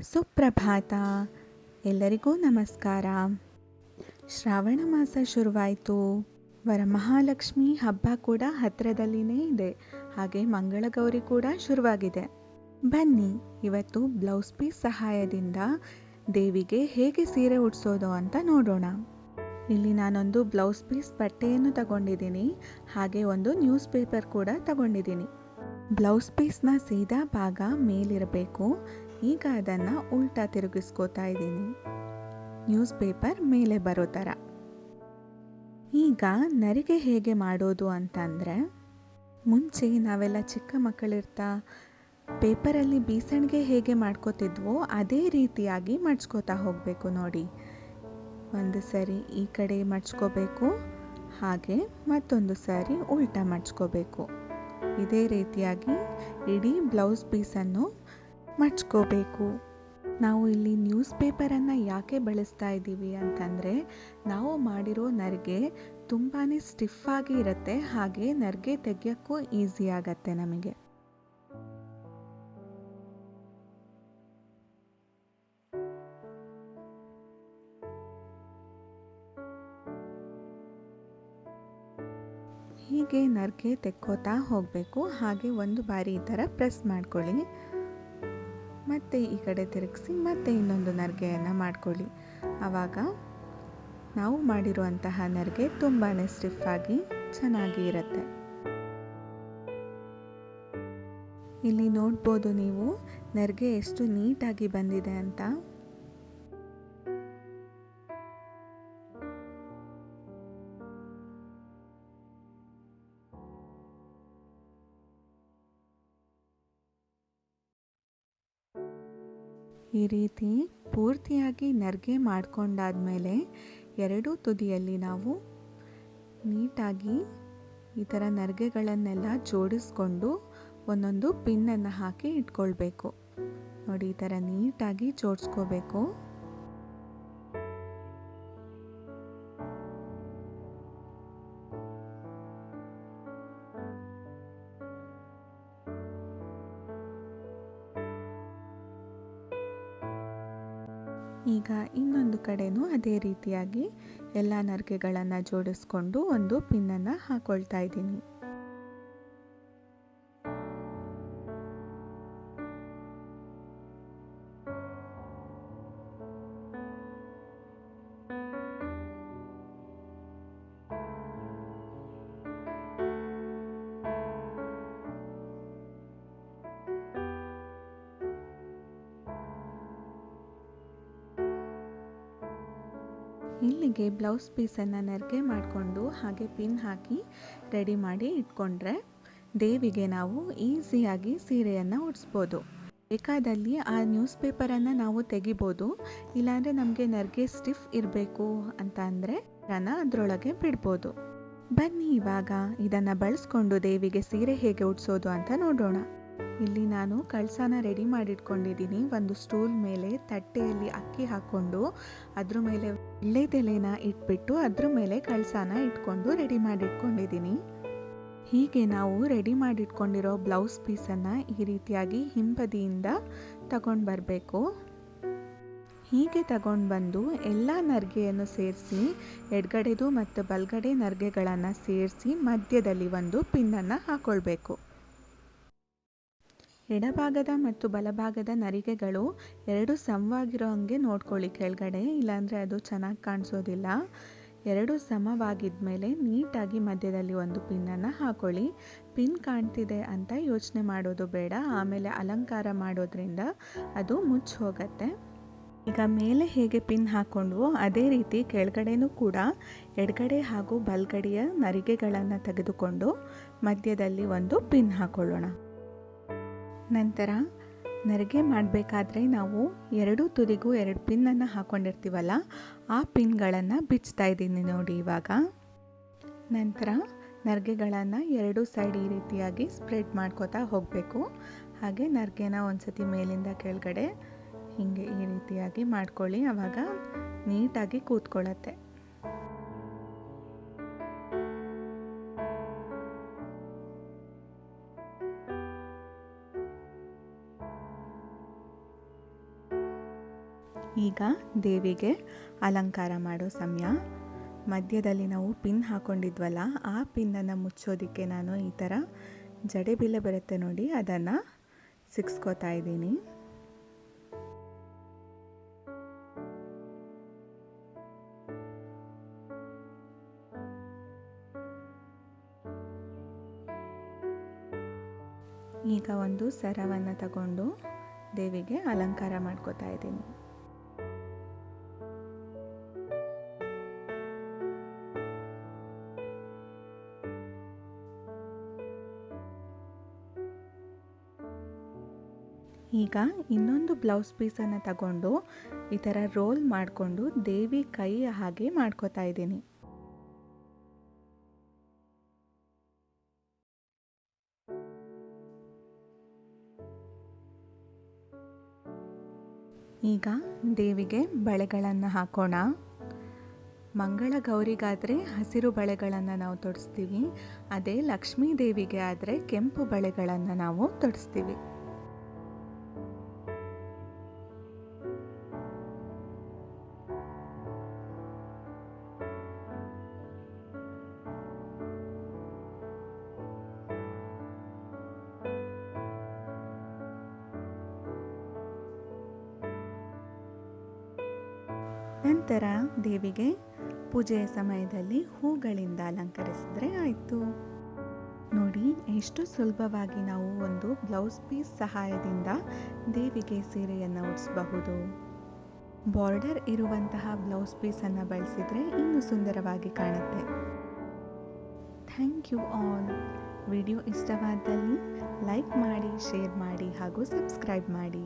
ಸುಪ್ರಭಾತ. ಎಲ್ಲರಿಗೂ ನಮಸ್ಕಾರ. ಶ್ರಾವಣ ಮಾಸ ಶುರುವಾಯಿತು. ವರಮಹಾಲಕ್ಷ್ಮಿ ಹಬ್ಬ ಕೂಡ ಹತ್ತಿರದಲ್ಲಿನೇ ಇದೆ. ಹಾಗೆ ಮಂಗಳಗೌರಿ ಕೂಡ ಶುರುವಾಗಿದೆ. ಬನ್ನಿ, ಇವತ್ತು ಬ್ಲೌಸ್ ಪೀಸ್ ಸಹಾಯದಿಂದ ದೇವಿಗೆ ಹೇಗೆ ಸೀರೆ ಉಡ್ಸೋದು ಅಂತ ನೋಡೋಣ. ಇಲ್ಲಿ ನಾನೊಂದು ಬ್ಲೌಸ್ ಪೀಸ್ ಬಟ್ಟೆಯನ್ನು ತಗೊಂಡಿದ್ದೀನಿ. ಹಾಗೆ ಒಂದು ನ್ಯೂಸ್ ಪೇಪರ್ ಕೂಡ ತಗೊಂಡಿದ್ದೀನಿ. ಬ್ಲೌಸ್ ಪೀಸ್ನ ಸೀದಾ ಭಾಗ ಮೇಲಿರಬೇಕು. ಈಗ ಅದನ್ನು ಉಲ್ಟಾ ತಿರುಗಿಸ್ಕೋತಾ ಇದ್ದೀನಿ. ನ್ಯೂಸ್ ಪೇಪರ್ ಮೇಲೆ ಬರೋ ಥರ. ಈಗ ನರಿಗೆ ಹೇಗೆ ಮಾಡೋದು ಅಂತಂದರೆ, ಮುಂಚೆ ನಾವೆಲ್ಲ ಚಿಕ್ಕ ಮಕ್ಕಳಿರ್ತಾ ಪೇಪರಲ್ಲಿ ಬೀಸಣಿಗೆ ಹೇಗೆ ಮಾಡ್ಕೋತಿದ್ವೋ ಅದೇ ರೀತಿಯಾಗಿ ಮಡ್ಚ್ಕೋತಾ ಹೋಗಬೇಕು ನೋಡಿ. ಒಂದು ಸರಿ ಈ ಕಡೆ ಮಡ್ಚ್ಕೋಬೇಕು ಹಾಗೆ ಮತ್ತೊಂದು ಸಾರಿ ಉಲ್ಟಾ ಮಡ್ಚ್ಕೋಬೇಕು ಇದೇ ರೀತಿಯಾಗಿ ಇಡೀ ಬ್ಲೌಸ್ ಪೀಸನ್ನು ಮಡ್ಚ್ಕೋಬೇಕು ನಾವು ಇಲ್ಲಿ ನ್ಯೂಸ್ ಪೇಪರನ್ನು ಯಾಕೆ ಬಳಸ್ತಾ ಇದ್ದೀವಿ ಅಂತಂದರೆ, ನಾವು ಮಾಡಿರೋ ನರಿಗೆ ತುಂಬಾ ಸ್ಟಿಫಾಗಿ ಇರುತ್ತೆ, ಹಾಗೆ ನರಿಗೆ ತೆಗೆಯೋಕ್ಕೂ ಈಸಿ ಆಗತ್ತೆ ನಮಗೆ. ಹೀಗೆ ನರ್ಗೆ ತೆಕ್ಕೋತಾ ಹೋಗಬೇಕು, ಹಾಗೆ ಒಂದು ಬಾರಿ ಈ ಥರ ಪ್ರೆಸ್ ಮಾಡ್ಕೊಳ್ಳಿ. ಮತ್ತೆ ಈ ಕಡೆ ತಿರುಗಿಸಿ ಮತ್ತೆ ಇನ್ನೊಂದು ನರಿಗೆಯನ್ನು ಮಾಡ್ಕೊಳ್ಳಿ. ಆವಾಗ ನಾವು ಮಾಡಿರುವಂತಹ ನರ್ಗೆ ತುಂಬಾ ಸ್ಟಿಫ್ ಆಗಿ ಚೆನ್ನಾಗಿ ಇರುತ್ತೆ. ಇಲ್ಲಿ ನೋಡ್ಬೋದು ನೀವು ನರ್ಗೆ ಎಷ್ಟು ನೀಟಾಗಿ ಬಂದಿದೆ ಅಂತ. ಈ ರೀತಿ ಪೂರ್ತಿಯಾಗಿ ನರ್ಗೆ ಮಾಡ್ಕೊಂಡಾದ್ಮೇಲೆ ಎರಡೂ ತುದಿಯಲ್ಲಿ ನಾವು ನೀಟಾಗಿ ಈ ಥರ ನರ್ಗೆಗಳನ್ನೆಲ್ಲ ಜೋಡಿಸ್ಕೊಂಡು ಒಂದೊಂದು ಪಿನ್ನನ್ನು ಹಾಕಿ ಇಟ್ಕೊಳ್ಬೇಕು. ನೋಡಿ, ಈ ಥರ ನೀಟಾಗಿ ಜೋಡಿಸ್ಕೋಬೇಕು. ಈಗ ಇನ್ನೊಂದು ಕಡೆನೂ ಅದೇ ರೀತಿಯಾಗಿ ಎಲ್ಲ ನರಿಕೆಗಳನ್ನು ಜೋಡಿಸ್ಕೊಂಡು ಒಂದು ಪಿನ್ನನ್ನು ಹಾಕ್ಕೊಳ್ತಾ ಇದ್ದೀನಿ. ಇಲ್ಲಿಗೆ ಬ್ಲೌಸ್ ಪೀಸನ್ನು ನೆರಿಗೆ ಮಾಡಿಕೊಂಡು ಹಾಗೆ ಪಿನ್ ಹಾಕಿ ರೆಡಿ ಮಾಡಿ ಇಟ್ಕೊಂಡ್ರೆ ದೇವಿಗೆ ನಾವು ಈಸಿಯಾಗಿ ಸೀರೆಯನ್ನು ಉಡಿಸ್ಬೋದು. ಬೇಕಾದಲ್ಲಿ ಆ ನ್ಯೂಸ್ ಪೇಪರನ್ನು ನಾವು ತೆಗಿಬೋದು. ಇಲ್ಲಾಂದರೆ ನಮಗೆ ನರ್ಗೆ ಸ್ಟಿಫ್ ಇರಬೇಕು ಅಂತ ಅಂದರೆ ನಾನು ಅದರೊಳಗೆ ಬಿಡ್ಬೋದು. ಬನ್ನಿ ಇವಾಗ ಇದನ್ನು ಬಳಸ್ಕೊಂಡು ದೇವಿಗೆ ಸೀರೆ ಹೇಗೆ ಉಡಿಸೋದು ಅಂತ ನೋಡೋಣ. ಇಲ್ಲಿ ನಾನು ಕಳಸನ ರೆಡಿ ಮಾಡಿಟ್ಕೊಂಡಿದ್ದೀನಿ. ಒಂದು ಸ್ಟೂಲ್ ಮೇಲೆ ತಟ್ಟೆಯಲ್ಲಿ ಅಕ್ಕಿ ಹಾಕ್ಕೊಂಡು ಅದ್ರ ಮೇಲೆ ಎಳ್ಳೆದೆಲೆನ ಇಟ್ಬಿಟ್ಟು ಅದ್ರ ಮೇಲೆ ಕಳಸನ ಇಟ್ಕೊಂಡು ರೆಡಿ ಮಾಡಿಟ್ಕೊಂಡಿದ್ದೀನಿ. ಹೀಗೆ ನಾವು ರೆಡಿ ಮಾಡಿಟ್ಕೊಂಡಿರೋ ಬ್ಲೌಸ್ ಪೀಸನ್ನು ಈ ರೀತಿಯಾಗಿ ಹಿಂಬದಿಯಿಂದ ತಗೊಂಡು ಬರಬೇಕು. ಹೀಗೆ ತಗೊಂಡು ಬಂದು ಎಲ್ಲ ನರ್ಗೆಯನ್ನು ಸೇರಿಸಿ, ಎಡಗಡೆದು ಮತ್ತು ಬಲಗಡೆ ನರ್ಗೆಗಳನ್ನು ಸೇರಿಸಿ ಮಧ್ಯದಲ್ಲಿ ಒಂದು ಪಿನ್ನನ್ನು ಹಾಕ್ಕೊಳ್ಬೇಕು ಎಡಭಾಗದ ಮತ್ತು ಬಲಭಾಗದ ನರಿಗೆಗಳು ಎರಡು ಸಮವಾಗಿರೋ ಹಂಗೆ ನೋಡ್ಕೊಳ್ಳಿ ಕೆಳಗಡೆ, ಇಲ್ಲಾಂದರೆ ಅದು ಚೆನ್ನಾಗಿ ಕಾಣಿಸೋದಿಲ್ಲ. ಎರಡು ಸಮವಾಗಿದ್ದ ಮೇಲೆ ನೀಟಾಗಿ ಮಧ್ಯದಲ್ಲಿ ಒಂದು ಪಿನ್ನನ್ನು ಹಾಕೊಳ್ಳಿ. ಪಿನ್ ಕಾಣ್ತಿದೆ ಅಂತ ಯೋಚನೆ ಮಾಡೋದು ಬೇಡ, ಆಮೇಲೆ ಅಲಂಕಾರ ಮಾಡೋದ್ರಿಂದ ಅದು ಮುಚ್ಚಿ ಹೋಗತ್ತೆ ಈಗ ಮೇಲೆ ಹೇಗೆ ಪಿನ್ ಹಾಕ್ಕೊಂಡ್ವೋ ಅದೇ ರೀತಿ ಕೆಳಗಡೆನೂ ಕೂಡ ಎಡಗಡೆ ಹಾಗೂ ಬಲ್ಗಡೆಯ ನರಿಗೆಗಳನ್ನು ತೆಗೆದುಕೊಂಡು ಮಧ್ಯದಲ್ಲಿ ಒಂದು ಪಿನ್ ಹಾಕೊಳ್ಳೋಣ. ನಂತರ ನರಿಗೆ ಮಾಡಬೇಕಾದ್ರೆ ನಾವು ಎರಡು ತುದಿಗೂ ಎರಡು ಪಿನ್ನನ್ನು ಹಾಕ್ಕೊಂಡಿರ್ತೀವಲ್ಲ ಆ ಪಿನ್ಗಳನ್ನು ಬಿಚ್ತಾ ಇದ್ದೀನಿ ನೋಡಿ ಇವಾಗ. ನಂತರ ನರಿಗೆಗಳನ್ನು ಎರಡು ಸೈಡ್ ಈ ರೀತಿಯಾಗಿ ಸ್ಪ್ರೆಡ್ ಮಾಡ್ಕೋತಾ ಹೋಗಬೇಕು. ಹಾಗೆ ನರ್ಗೆನ ಒಂದ್ಸತಿ ಮೇಲಿಂದ ಕೆಳಗಡೆ ಹೀಗೆ ಈ ರೀತಿಯಾಗಿ ಮಾಡ್ಕೊಳ್ಳಿ. ಆವಾಗ ನೀಟಾಗಿ ಕೂತ್ಕೊಳ್ಳತ್ತೆ. ಈಗ ದೇವಿಗೆ ಅಲಂಕಾರ ಮಾಡೋ ಸಮಯ. ಮಧ್ಯದಲ್ಲಿ ನಾವು ಪಿನ್ ಹಾಕೊಂಡಿದ್ವಲ್ಲ, ಆ ಪಿನ್ನನ್ನು ಮುಚ್ಚೋದಕ್ಕೆ ನಾನು ಈ ಥರ ಜಡೆ ಬಿಲ್ಲೆ ಬರುತ್ತೆ ನೋಡಿ, ಅದನ್ನು ಸಿಕ್ಸ್ಕೋತಾ ಇದ್ದೀನಿ. ಈಗ ಒಂದು ಸರವನ್ನು ತಗೊಂಡು ದೇವಿಗೆ ಅಲಂಕಾರ ಮಾಡ್ಕೋತಾ ಇದ್ದೀನಿ. ಈಗ ಇನ್ನೊಂದು ಬ್ಲೌಸ್ ಪೀಸನ್ನು ತಗೊಂಡು ಈ ಥರ ರೋಲ್ ಮಾಡಿಕೊಂಡು ದೇವಿ ಕೈ ಹಾಗೆ ಮಾಡ್ಕೋತಾ ಇದ್ದೀನಿ. ಈಗ ದೇವಿಗೆ ಬಳೆಗಳನ್ನು ಹಾಕೋಣ. ಮಂಗಳ ಗೌರಿಗಾದರೆ ಹಸಿರು ಬಳೆಗಳನ್ನು ನಾವು ತೊಡಿಸ್ತೀವಿ. ಅದೇ ಲಕ್ಷ್ಮೀ ದೇವಿಗೆ ಆದರೆ ಕೆಂಪು ಬಳೆಗಳನ್ನು ನಾವು ತೊಡಿಸ್ತೀವಿ. ನಂತರ ದೇವಿಗೆ ಪೂಜೆಯ ಸಮಯದಲ್ಲಿ ಹೂಗಳಿಂದ ಅಲಂಕರಿಸಿದ್ರೆ ಆಯಿತು. ನೋಡಿ, ಎಷ್ಟು ಸುಲಭವಾಗಿ ನಾವು ಒಂದು ಬ್ಲೌಸ್ ಪೀಸ್ ಸಹಾಯದಿಂದ ದೇವಿಗೆ ಸೀರೆಯನ್ನು ಉಡಿಸಬಹುದು. ಬಾರ್ಡರ್ ಇರುವಂತಹ ಬ್ಲೌಸ್ ಪೀಸನ್ನು ಬಳಸಿದರೆ ಇನ್ನೂ ಸುಂದರವಾಗಿ ಕಾಣುತ್ತೆ. Thank you all. ವಿಡಿಯೋ ಇಷ್ಟವಾದಲ್ಲಿ ಲೈಕ್ ಮಾಡಿ, ಶೇರ್ ಮಾಡಿ ಹಾಗೂ ಸಬ್ಸ್ಕ್ರೈಬ್ ಮಾಡಿ.